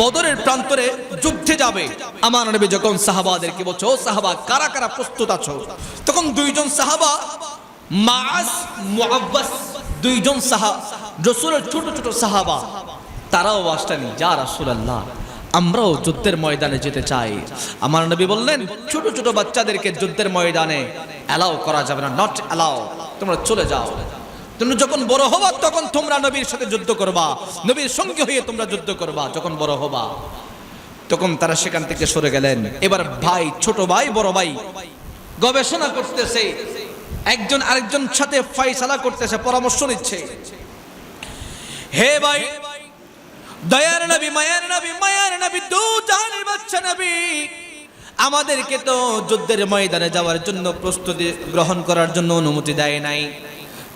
বদরের প্রান্তরে যুদ্ধে যাবে। আমার নবী যখন সাহাবাদেরকে বলছো সাহাবা, কারা কারা প্রস্তুত আছো? তখন দুইজন সাহাবা মাস মুআব্বাস, দুইজন সাহা, রসুলের ছোট ছোট সাহাবা। তারাও আসতেনি যা রাসূলুল্লাহ, আমরাও যুদ্ধের ময়দানে যেতে চাই। আমার নবী বললেন, ছোট ছোট বাচ্চাদেরকে যুদ্ধের ময়দানে অ্যালাউ করা যাবে না নট অ্যালাউ তোমরা চলে যাও। তুমি যখন বড় হবা, তখন তোমরা নবীর সাথে যুদ্ধ করবা। নবীর সঙ্গে হয়ে তোমরা যুদ্ধ করবা, যখন বড় হবা। তখন তারা সেখান থেকে সরে গেলেন। এবার ভাই, ছোট ভাই, বড় ভাই গবেষণা করতেছে। একজন আরেকজন সাথে ফাইসালা করতেছে, পরামর্শ নিচ্ছে। হে ভাই, দয়ার নবী, মায়ার নবী মায়ার নবী, দু জাহানের বাচ্চা নবী, আমাদেরকে তো যুদ্ধের ময়দানে যাওয়ার জন্য প্রস্তুতি গ্রহণ করার জন্য অনুমতি দেয় নাই।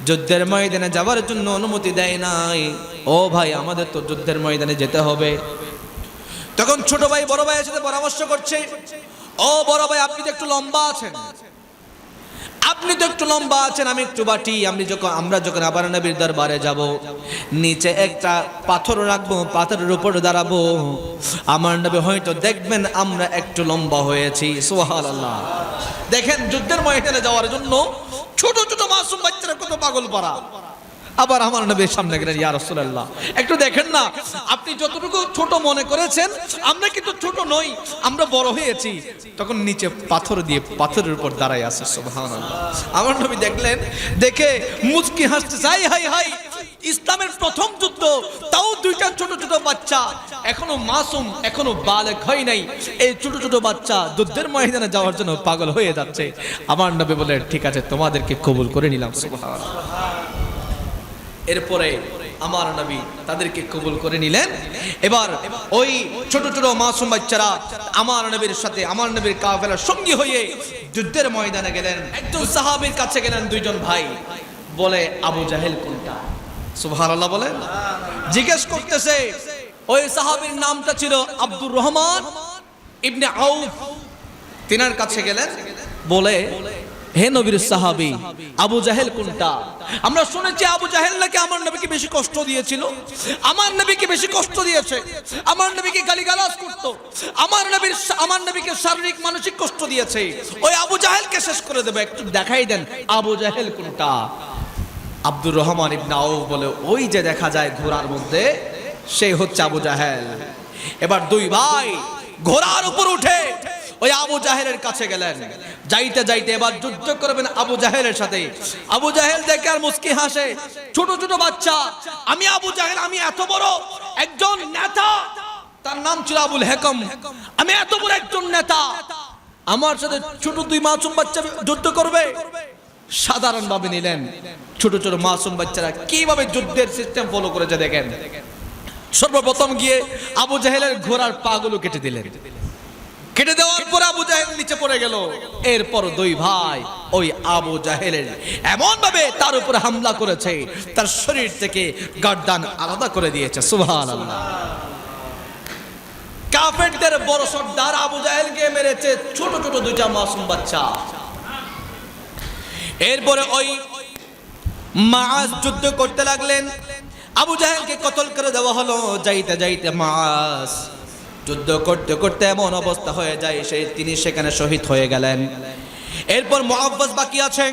যুদ্ধের ময়দানে যাওয়ার জন্য অনুমতি দেয় নাই। ও ভাই, আমাদের তো যুদ্ধের ময়দানে যেতে হবে। তখন ছোট ভাই, বড় ভাইয়ের সাথে পরামর্শ করছে, ও বড় ভাই, আপনি তো একটু লম্বা আছেন। আপনি তো একটু লম্বা আছেন, আমি একটু বাটি। আমি যখন, আমরা যখন আবার নবীর দরবারে যাব, নিচে একটা পাথর রাখব, পাথরের উপর দাঁড়াবো। আমার নবী হয়তো দেখবেন আমরা একটু লম্বা হয়েছি সোহাল আল্লাহ দেখেন, যুদ্ধের ময়দানে যাওয়ার জন্য ছোট ছোট মাসুম বাচ্চারা কত পাগল পারা আবার আমার নবীর সামনে গেলেন, ইয়া রাসূলুল্লাহ। একটু দেখেন না, আপনি যতটুকু ছোট মনে করেছেন, আমরা কিন্তু ছোট নই, আমরা বড় হয়েছি। তখন নিচে পাথর দিয়ে পাথরের উপর দাঁড়ায় আছে, সুবহানাল্লাহ। আমার নবী দেখলেন, দেখে মুচকি হাসতে চাই হাই হাই, ইসলামের প্রথম যুদ্ধ, তাও দুইটা ছোট ছোট বাচ্চা। এখনও মাসুম, এখনও বালেক হয় নাই। এই ছোট ছোট বাচ্চা যুদ্ধের ময়দানে যাওয়ার জন্য পাগল হয়ে যাচ্ছে। আমার নবী বলে ঠিক আছে, তোমাদেরকে কবুল করে নিলাম এরপরে আমার নবী তাদেরকে কবুল করে নিলেন। এবার ওই ছোট ছোট মাসুম বাচ্চারা আমার নবীর সাথে, আমার নবীর কাফেলার সঙ্গী হয়ে যুদ্ধের ময়দানে গেলেন। একজন সাহাবীর কাছে গেলেন দুইজন ভাই। বলে, আবু জাহেল কোনটা? সুবহানাল্লাহ বলেন। জিজ্ঞেস করতেছে ওই সাহাবীর নামটা ছিল আব্দুর রহমান ইবনে আউফ। তিনার কাছে গেলেন, বলে, হে নবীর সাহাবী, আবু জাহেল কোনটা? আমরা শুনেছি আবু জাহেল নাকি আমার নবীকে বেশি কষ্ট দিয়েছিল, আমার নবীকে বেশি কষ্ট দিয়েছে, আমার নবীকে গালিগালাজ করতো, আমার নবীর আমার নবীকে শারীরিক, মানসিক কষ্ট দিয়েছে। ওই আবু জাহেলকে শেষ করে দেবে, একটু দেখাই দেন আবু জাহেল কোনটা? আব্দুর রহমান ইবনে আউফ বলে, ওই যে দেখা যায় ঘোড়ার মধ্যে সেই হচ্ছে আবু জাহেল। এবার দুই ভাই ঘোড়ার উপর উঠে ওই আবু জাহেলের কাছে গেলেন। যাইতে যাইতে এবার যুদ্ধ করবেন আবু জাহেলের সাথে। আবু জাহেল দেখে আর মুস্কি হাসে, ছোট ছোট বাচ্চা, আমি আবু জাহেল, আমি এত বড় একজন নেতা। তার নাম ছিল আবুল হেকম। আমি এত বড় একজন নেতা। আমার সাথে ছোট দুই মাসুম বাচ্চা যুদ্ধ করবে। সাধারণ ভাবে নিলেন। ছোট ছোট মাসুম বাচ্চারা কীভাবে যুদ্ধের সিস্টেম ফলো করেছে দেখেন। সর্বপ্রথম গিয়ে আবু জাহেলের ঘোড়ার পাগুলো কেটে দিলেন। কেটে দেওয়ার পর আবু জাহেল নিচে পড়ে গেল। এরপর দুই ভাই ওই আবু জাহেলের এমন ভাবে তার উপর হামলা করেছে, তার শরীর থেকে গার্দান আলাদা করে দিয়েছে। আল্লাহ কাফেরদের বড় সর্দার আবু জাহেলকে মেরেছে ছোট ছোট দুইটা মাসুম বাচ্চা। এরপরে ওই মাস যুদ্ধ করতে লাগলেন। আবু জাহেলকে কতল করে দেওয়া হলো? যাইতে যাইতে মাস। যুদ্ধ করতে করতে এমন অবস্থা হয়ে যায়, সে তিনি সেখানে শহীদ হয়ে গেলেন। এরপর মুআব্বাস বাকি আছে।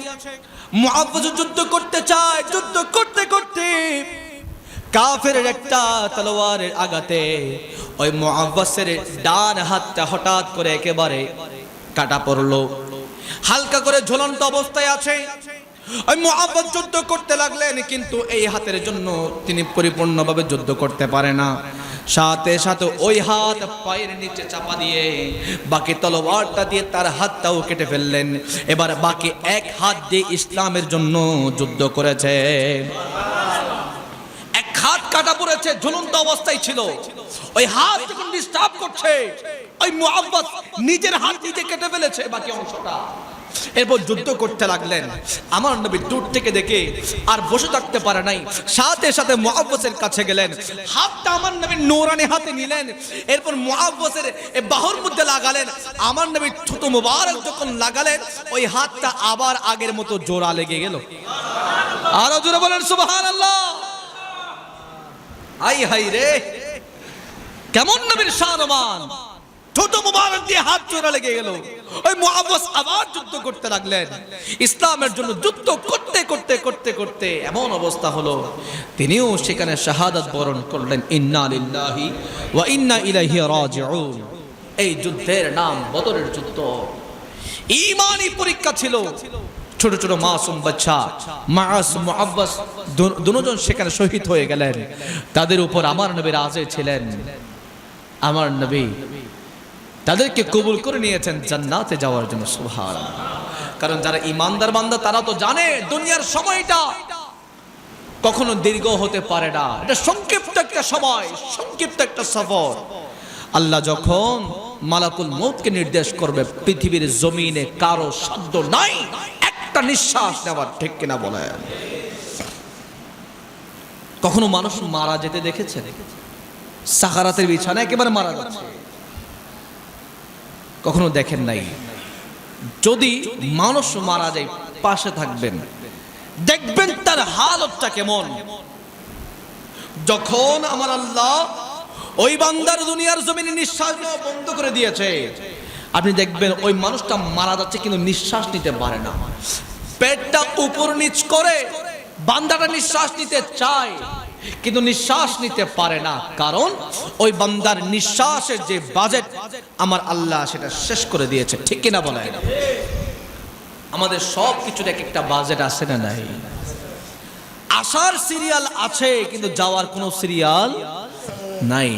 মুআব্বাস যুদ্ধ করতে চায়, যুদ্ধ করতে করতে কাফের একটা তলোয়ারের আঘাতে ওই মুআব্বাসের ডান হাতটা হঠাৎ করে একেবারে কাটা পড়ল। হালকা করে ঝুলন্ত অবস্থায় আছে। ওই মুআব্বাস যুদ্ধ করতে লাগলেন, কিন্তু এই হাতের জন্য তিনি পরিপূর্ণভাবে যুদ্ধ করতে পারে না। সাথে সাথে ওই হাত পায়ের নিচে চাপা দিয়ে বাকি তলোয়ারটা দিয়ে তার হাতটাও কেটে ফেললেন। এবার বাকি এক হাত দিয়ে ইসলামের জন্য যুদ্ধ করেছে। এক হাত কাটা পড়েছে, ঝুলন্ত অবস্থায় ছিল। ওই হাত যখন ডিস্টার্ব করছে, ওই মুআব্বাস নিজের হাত নিজে কেটে ফেলেছে বাকি অংশটা। এরপর যুদ্ধ করতে লাগলেন। আমার নবী দূর থেকে দেখে আর বসে থাকতে পারে নাই। সাথে সাথে মুআব্বাসের কাছে গেলেন। হাতটা আমার নবীর নোরানি হাতে নিলেন। এরপর মুআব্বাসের বাহুর মধ্যে লাগালেন। আমার নবী ছোট মুবারক যখন লাগালেন, ওই হাতটা আবার আগের মতো জোড়া লেগে গেল। আরও জোরে বলেন, সুবহানাল্লাহ। আই হাই রে। কেমন নবীর শাহরমান ছোট মুবারক দিয়ে হাত চোরা লেগে গেল। ওই মুআব্বাস আবার যুদ্ধ করতে লাগলেন। ইসলামের জন্য যুদ্ধ করতে করতে করতে করতে এমন অবস্থা হলো। তিনিও সেখানে শাহাদাত বরণ করলেন, ইন্না লিল্লাহি ওয়া ইন্না ইলাইহি রাজিউন। এই যুদ্ধের নাম বদরের যুদ্ধ। ইমানি পরীক্ষা ছিল। ছোট ছোট মাসুম বাচ্চা, মাস মুআব্বাস দু- দুজন সেখানে শহীদ হয়ে গেলেন। তাদের উপর আমার নবী রাজে ছিলেন। আমার নবী তাদেরকে কবুল করে নিয়েছেন জান্নাতে যাওয়ার জন্য সুবহান কারণ যারা ইমানদার বান্দা, তারা তো জানে দুনিয়ার সময়টা কখনো দীর্ঘ হতে পারে না। এটা সংক্ষিপ্ত একটা সময়, সংক্ষিপ্ত একটা সফর। আল্লাহ যখন মালাকুল মৌতকে নির্দেশ করবে, পৃথিবীর জমিনে কারও সাধ্য নাই, একটা নিঃশ্বাস নেওয়ার, ঠিক কিনা বলে কখনো মানুষ মারা যেতে দেখেছে দেখেছে? সাকারাতের বিছানা একেবারে মারা যাচ্ছে। কখনো দেখেন নাই? যদি মানুষ মারা যায়, পাশে থাকবেন। দেখবেন তার হালতটা কেমন। যখন আমার আল্লাহ ওই বান্দার দুনিয়ার জমিনে নিঃশ্বাস বন্ধ করে দিয়েছে, আপনি দেখবেন ওই মানুষটা মারা যাচ্ছে কিন্তু নিঃশ্বাস নিতে পারে না। পেটটা উপর নিচ করে বান্দাটা নিঃশ্বাস নিতে চায়। কিন্তু নিঃশ্বাস নিতে পারে না। কারণ ওই বান্দার নিঃশ্বাসের যে বাজেট আমার আল্লাহ সেটা শেষ করে দিয়েছে। ঠিক কিনা বলে আমাদের সব কিছুর এক একটা বাজেট আছে না নাই? আসার সিরিয়াল আছে, কিন্তু যাওয়ার কোনো সিরিয়াল নাই।